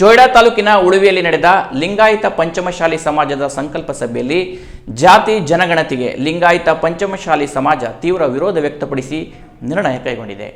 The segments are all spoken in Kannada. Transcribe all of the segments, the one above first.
ಜೋಯಿಡಾ ತಾಲೂಕಿನ ಉಳುವಿಯಲ್ಲಿ ನಡೆದ ಲಿಂಗಾಯತ ಪಂಚಮಶಾಲಿ ಸಮಾಜದ ಸಂಕಲ್ಪ ಸಭೆಯಲ್ಲಿ ಜಾತಿ ಜನಗಣತಿಗೆ ಲಿಂಗಾಯತ ಪಂಚಮಶಾಲಿ ಸಮಾಜ ತೀವ್ರ ವಿರೋಧ ವ್ಯಕ್ತಪಡಿಸಿ ನಿರ್ಣಯ ಕೈಗೊಂಡಿದೆ.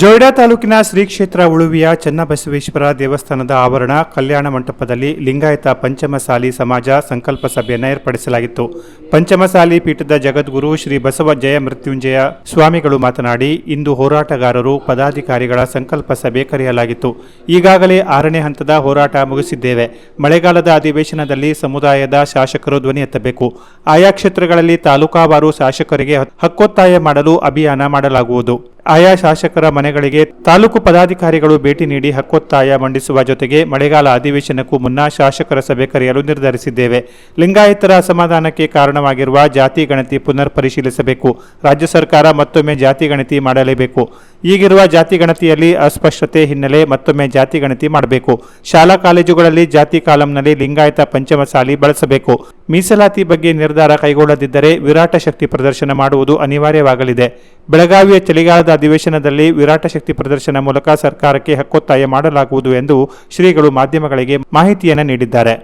ಜೋಯಿಡಾ ತಾಲೂಕಿನ ಶ್ರೀ ಕ್ಷೇತ್ರ ಉಳುವಿಯ ಚನ್ನಬಸವೇಶ್ವರ ದೇವಸ್ಥಾನದ ಆವರಣ ಕಲ್ಯಾಣ ಮಂಟಪದಲ್ಲಿ ಲಿಂಗಾಯತ ಪಂಚಮಸಾಲಿ ಸಮಾಜ ಸಂಕಲ್ಪ ಸಭೆಯನ್ನು ಏರ್ಪಡಿಸಲಾಗಿತ್ತು. ಪಂಚಮಸಾಲಿ ಪೀಠದ ಜಗದ್ಗುರು ಶ್ರೀ ಬಸವ ಜಯ ಮೃತ್ಯುಂಜಯ ಸ್ವಾಮಿಗಳು ಮಾತನಾಡಿ, ಇಂದು ಹೋರಾಟಗಾರರು, ಪದಾಧಿಕಾರಿಗಳ ಸಂಕಲ್ಪ ಸಭೆ ಕರೆಯಲಾಗಿತ್ತು. ಈಗಾಗಲೇ ಆರನೇ ಹಂತದ ಹೋರಾಟ ಮುಗಿಸಿದ್ದೇವೆ. ಮಳೆಗಾಲದ ಅಧಿವೇಶನದಲ್ಲಿ ಸಮುದಾಯದ ಶಾಸಕರು ಧ್ವನಿ ಎತ್ತಬೇಕು. ಆಯಾ ಕ್ಷೇತ್ರಗಳಲ್ಲಿ ತಾಲೂಕಾವಾರು ಶಾಸಕರಿಗೆ ಹಕ್ಕೊತ್ತಾಯ ಮಾಡಲು ಅಭಿಯಾನ ಮಾಡಲಾಗುವುದು. ಆಯಾ ಶಾಸಕರ ಮನೆಗಳಿಗೆ ತಾಲೂಕು ಪದಾಧಿಕಾರಿಗಳು ಭೇಟಿ ನೀಡಿ ಹಕ್ಕೊತ್ತಾಯ ಮಂಡಿಸುವ ಜೊತೆಗೆ ಮಳೆಗಾಲ ಅಧಿವೇಶನಕ್ಕೂ ಮುನ್ನ ಶಾಸಕರ ಸಭೆ ಕರೆಯಲು ನಿರ್ಧರಿಸಿದ್ದೇವೆ. ಲಿಂಗಾಯತರ ಅಸಮಾಧಾನಕ್ಕೆ ಕಾರಣವಾಗಿರುವ ಜಾತಿ ಗಣತಿ ಪುನರ್ ಪರಿಶೀಲಿಸಬೇಕು ರಾಜ್ಯ ಸರ್ಕಾರ ಮತ್ತೊಮ್ಮೆ ಜಾತಿ ಗಣತಿ ಮಾಡಲೇಬೇಕು. ಈಗಿರುವ ಜಾತಿ ಗಣತಿಯಲ್ಲಿ ಅಸ್ಪಷ್ಟತೆ ಹಿನ್ನೆಲೆ ಮತ್ತೊಮ್ಮೆ ಜಾತಿ ಗಣತಿ ಮಾಡಬೇಕು. ಶಾಲಾ ಕಾಲೇಜುಗಳಲ್ಲಿ ಜಾತಿ ಕಾಲಂನಲ್ಲಿ ಲಿಂಗಾಯತ ಪಂಚಮಸಾಲಿ ಬಳಸಬೇಕು. ಮೀಸಲಾತಿ ಬಗ್ಗೆ ನಿರ್ಧಾರ ಕೈಗೊಳ್ಳದಿದ್ದರೆ ವಿರಾಟ ಶಕ್ತಿ ಪ್ರದರ್ಶನ ಮಾಡುವುದು ಅನಿವಾರ್ಯವಾಗಲಿದೆ. ಬೆಳಗಾವಿಯ ಚಳಿಗಾಲದ ಅಧಿವೇಶನದಲ್ಲಿ ವಿರಾಟ ಶಕ್ತಿ ಪ್ರದರ್ಶನ ಮೂಲಕ ಸರ್ಕಾರಕ್ಕೆ ಹಕ್ಕೊತ್ತಾಯ ಮಾಡಲಾಗುವುದು ಎಂದು ಶ್ರೀಗಳು ಮಾಧ್ಯಮಗಳಿಗೆ ಮಾಹಿತಿಯನ್ನು ನೀಡಿದ್ದಾರೆ.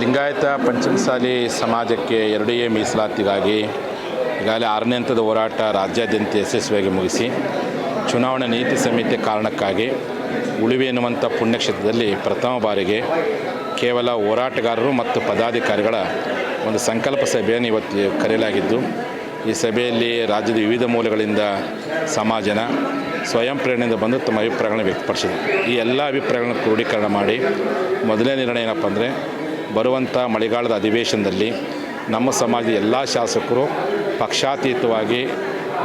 ಲಿಂಗಾಯತ ಪಂಚಮಸಾಲಿ ಸಮಾಜಕ್ಕೆ ಎರಡೇ ಮೀಸಲಾತಿಗಾಗಿ ಈಗಾಗಲೇ ಆರನೇ ಹಂತದ ಹೋರಾಟ ರಾಜ್ಯಾದ್ಯಂತ ಯಶಸ್ವಿಯಾಗಿ ಮುಗಿಸಿ. ಚುನಾವಣಾ ನೀತಿ ಸಮಿತಿ ಕಾರಣಕ್ಕಾಗಿ ಉಳಿವೆ ಎನ್ನುವಂಥ ಪುಣ್ಯಕ್ಷೇತ್ರದಲ್ಲಿ ಪ್ರಥಮ ಬಾರಿಗೆ ಕೇವಲ ಹೋರಾಟಗಾರರು ಮತ್ತು ಪದಾಧಿಕಾರಿಗಳ ಒಂದು ಸಂಕಲ್ಪ ಸಭೆಯನ್ನು ಇವತ್ತು ಕರೆಯಲಾಗಿದ್ದು, ಈ ಸಭೆಯಲ್ಲಿ ರಾಜ್ಯದ ವಿವಿಧ ಮೂಲಗಳಿಂದ ಸಮಾಜನ ಸ್ವಯಂ ಪ್ರೇರಣೆಯಿಂದ ಬಂದು ತಮ್ಮ ಅಭಿಪ್ರಾಯಗಳನ್ನು ವ್ಯಕ್ತಪಡಿಸಿದೆ ಈ ಎಲ್ಲ ಅಭಿಪ್ರಾಯಗಳನ್ನು ಕ್ರೋಢೀಕರಣ ಮಾಡಿ ಮೊದಲನೇ ನಿರ್ಣಯ ಏನಪ್ಪ ಅಂದರೆ, ಬರುವಂಥ ಮಳೆಗಾಲದ ಅಧಿವೇಶನದಲ್ಲಿ ನಮ್ಮ ಸಮಾಜದ ಎಲ್ಲ ಶಾಸಕರು ಪಕ್ಷಾತೀತವಾಗಿ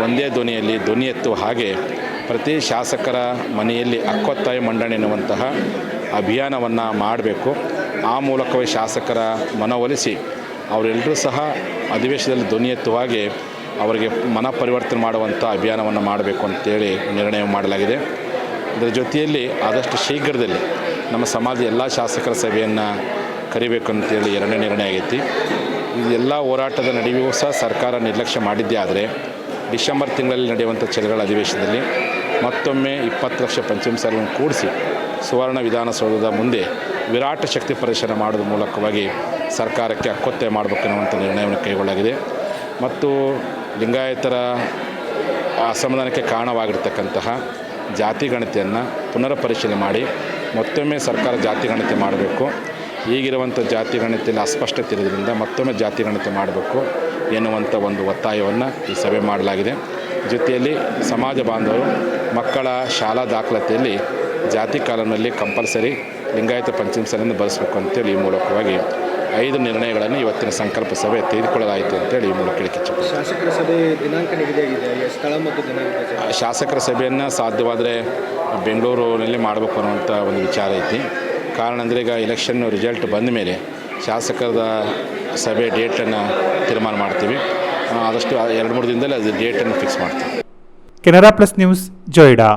ಒಂದೇ ಧ್ವನಿಯಲ್ಲಿ ಧ್ವನಿ ಎತ್ತುವ ಹಾಗೆ ಪ್ರತಿ ಶಾಸಕರ ಮನೆಯಲ್ಲಿ ಹಕ್ಕೊತ್ತಾಯ ಮಂಡನೆ ಎನ್ನುವಂತಹ ಅಭಿಯಾನವನ್ನು ಮಾಡಬೇಕು. ಆ ಮೂಲಕವೇ ಶಾಸಕರ ಮನವೊಲಿಸಿ ಅವರೆಲ್ಲರೂ ಸಹ ಅಧಿವೇಶನದಲ್ಲಿ ಧ್ವನಿಯತ್ತುವಾಗಿ ಅವರಿಗೆ ಮನ ಪರಿವರ್ತನೆ ಮಾಡುವಂಥ ಅಭಿಯಾನವನ್ನು ಮಾಡಬೇಕು ಅಂತೇಳಿ ನಿರ್ಣಯ ಮಾಡಲಾಗಿದೆ. ಇದರ ಜೊತೆಯಲ್ಲಿ ಆದಷ್ಟು ಶೀಘ್ರದಲ್ಲಿ ನಮ್ಮ ಸಮಾಜದ ಎಲ್ಲ ಶಾಸಕರ ಸಭೆಯನ್ನು ಕರಿಬೇಕು ಅಂತೇಳಿ ಎರಡನೇ ನಿರ್ಣಯ ಆಗೈತಿ. ಇದು ಎಲ್ಲ ಹೋರಾಟದ ನಡುವೆಯೂ ಸಹ ಸರ್ಕಾರ ನಿರ್ಲಕ್ಷ್ಯ ಮಾಡಿದ್ದೇ ಆದರೆ ಡಿಸೆಂಬರ್ ತಿಂಗಳಲ್ಲಿ ನಡೆಯುವಂಥ ಚಳಿಗಾಲ ಅಧಿವೇಶನದಲ್ಲಿ ಮತ್ತೊಮ್ಮೆ ಇಪ್ಪತ್ತು ಲಕ್ಷ ಪಂಚಮಸಾಲಿಗಳನ್ನು ಕೂಡಿಸಿ ಸುವರ್ಣ ವಿಧಾನಸೌಧದ ಮುಂದೆ ವಿರಾಟ ಶಕ್ತಿ ಪ್ರದರ್ಶನ ಮಾಡೋದ್ರ ಮೂಲಕವಾಗಿ ಸರ್ಕಾರಕ್ಕೆ ಹಕ್ಕೊತ್ತಾಯ ಮಾಡಬೇಕೆನ್ನುವಂಥ ನಿರ್ಣಯವನ್ನು ಕೈಗೊಳ್ಳಲಾಗಿದೆ. ಮತ್ತು ಲಿಂಗಾಯತರ ಅಸಮಾಧಾನಕ್ಕೆ ಕಾರಣವಾಗಿರ್ತಕ್ಕಂತಹ ಜಾತಿ ಗಣತಿಯನ್ನು ಪುನರ್ ಪರಿಶೀಲನೆ ಮಾಡಿ ಮತ್ತೊಮ್ಮೆ ಸರ್ಕಾರ ಜಾತಿ ಗಣತಿ ಮಾಡಬೇಕು. ಈಗಿರುವಂಥ ಜಾತಿ ಗಣತಿಯಲ್ಲಿ ಅಸ್ಪಷ್ಟತೆ ಇರೋದ್ರಿಂದ ಮತ್ತೊಮ್ಮೆ ಜಾತಿ ಗಣತಿ ಮಾಡಬೇಕು ಎನ್ನುವಂಥ ಒಂದು ಒತ್ತಾಯವನ್ನು ಈ ಸಭೆ ಮಾಡಲಾಗಿದೆ. ಜೊತೆಯಲ್ಲಿ ಸಮಾಜ ಬಾಂಧವರು ಮಕ್ಕಳ ಶಾಲಾ ದಾಖಲಾತಿಯಲ್ಲಿ ಜಾತಿ ಕಾಲಂನಲ್ಲಿ ಕಂಪಲ್ಸರಿ ಲಿಂಗಾಯತ ಪಂಚಮಸಾಲಿಯನ್ನು ಬಳಸಬೇಕು ಅಂತೇಳಿ ಈ ಮೂಲಕವಾಗಿ ಐದು ನಿರ್ಣಯಗಳನ್ನು ಇವತ್ತಿನ ಸಂಕಲ್ಪ ಸಭೆ ತೆಗೆದುಕೊಳ್ಳಲಾಯಿತು ಅಂತೇಳಿ ಈ ಮೂಲಕ. ಶಾಸಕರ ಸಭೆ ದಿನಾಂಕ ಸ್ಥಳ ಮತ್ತು ಶಾಸಕರ ಸಭೆಯನ್ನು ಸಾಧ್ಯವಾದರೆ ಬೆಂಗಳೂರಿನಲ್ಲಿ ಮಾಡಬೇಕು ಅನ್ನುವಂಥ ಒಂದು ವಿಚಾರ ಐತಿ. ಕಾರಣ ಅಂದರೆ ಈಗ ಎಲೆಕ್ಷನ್ ರಿಸಲ್ಟ್ ಬಂದ ಮೇಲೆ ಶಾಸಕರ ಸಭೆ ಡೇಟನ್ನು ತೀರ್ಮಾನ ಮಾಡ್ತೀವಿ. ಆದಷ್ಟು ಎರಡು ಮೂರು ದಿನದಲ್ಲಿ ಅದು ಡೇಟನ್ನು ಫಿಕ್ಸ್ ಮಾಡ್ತೀವಿ ಕೆನರಾ ಪ್ಲಸ್ ನ್ಯೂಸ್ ಜೋಯಿಡಾ.